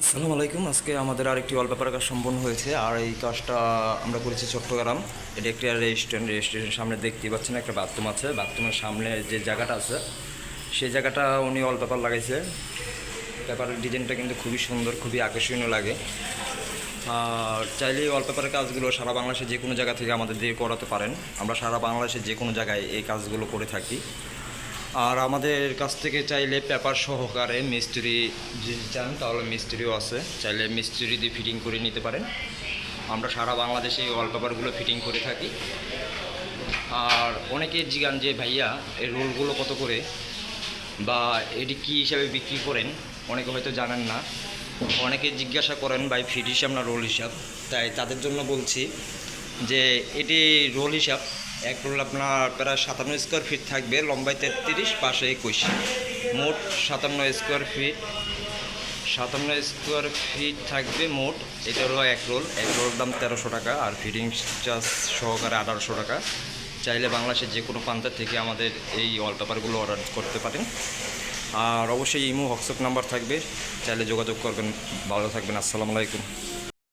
আসসালামু আলাইকুম। আজকে আমাদের আরেকটি ওয়ালপেপার কাজ সম্পন্ন হয়েছে। আর এই কাজটা আমরা করেছি চট্টগ্রাম। এটা একটি রেস্টুরেন্ট রেস্টুরেন্টের সামনে দেখতে পাচ্ছেন একটা বাথরুম আছে। বাথরুমের সামনে যে জায়গাটা আছে, সেই জায়গাটা উনি ওয়ালপেপার লাগাইছে। পেপারের ডিজাইনটা কিন্তু খুবই সুন্দর, খুবই আকর্ষণীয় লাগে। আর চাইলে ওয়ালপেপারের কাজগুলো সারা বাংলাদেশে যে কোনো জায়গা থেকে আমাদের দিয়ে করাতে পারেন। আমরা সারা বাংলাদেশে যে কোনো জায়গায় এই কাজগুলো করে থাকি। আর আমাদের কাছ থেকে চাইলে পেপার সহকারে মিস্ত্রি যদি চান, তাহলে মিস্ত্রিও আছে। চাইলে মিস্ত্রি দিয়ে ফিটিং করে নিতে পারেন। আমরা সারা বাংলাদেশে এই ওয়ালপেপারগুলো ফিটিং করে থাকি। আর অনেকে জিগান যে, ভাইয়া, এই রোলগুলো কত করে? বা এটি কী হিসাবে বিক্রি করেন? অনেকে হয়তো জানেন না। অনেকে জিজ্ঞাসা করেন বাই ফিট হিসাব না রোল হিসাব? তাই তাদের জন্য বলছি যে, এটি রোল হিসাব। এক রোল আপনার প্রায় সাতান্ন স্কোয়ার ফিট থাকবে, লম্বায় তেত্রিশ, পাশে একুশ। মোট সাতান্ন স্কোয়ার ফিট সাতান্ন স্কোয়ার ফিট থাকবে মোট, এটা হলো এক রোল। এক রোল দাম তেরোশো টাকা, আর ফিটিং চার্জ সহকারে আঠারোশো টাকা। চাইলে বাংলাদেশের যে কোনো প্রান্ত থেকে আমাদের এই ওয়ালপেপারগুলো অর্ডার করতে পারেন। আর অবশ্যই ইমো, হোয়াটসঅ্যাপ নাম্বার থাকবে। চাইলে যোগাযোগ করবেন। ভালো থাকবেন। আসসালামু আলাইকুম।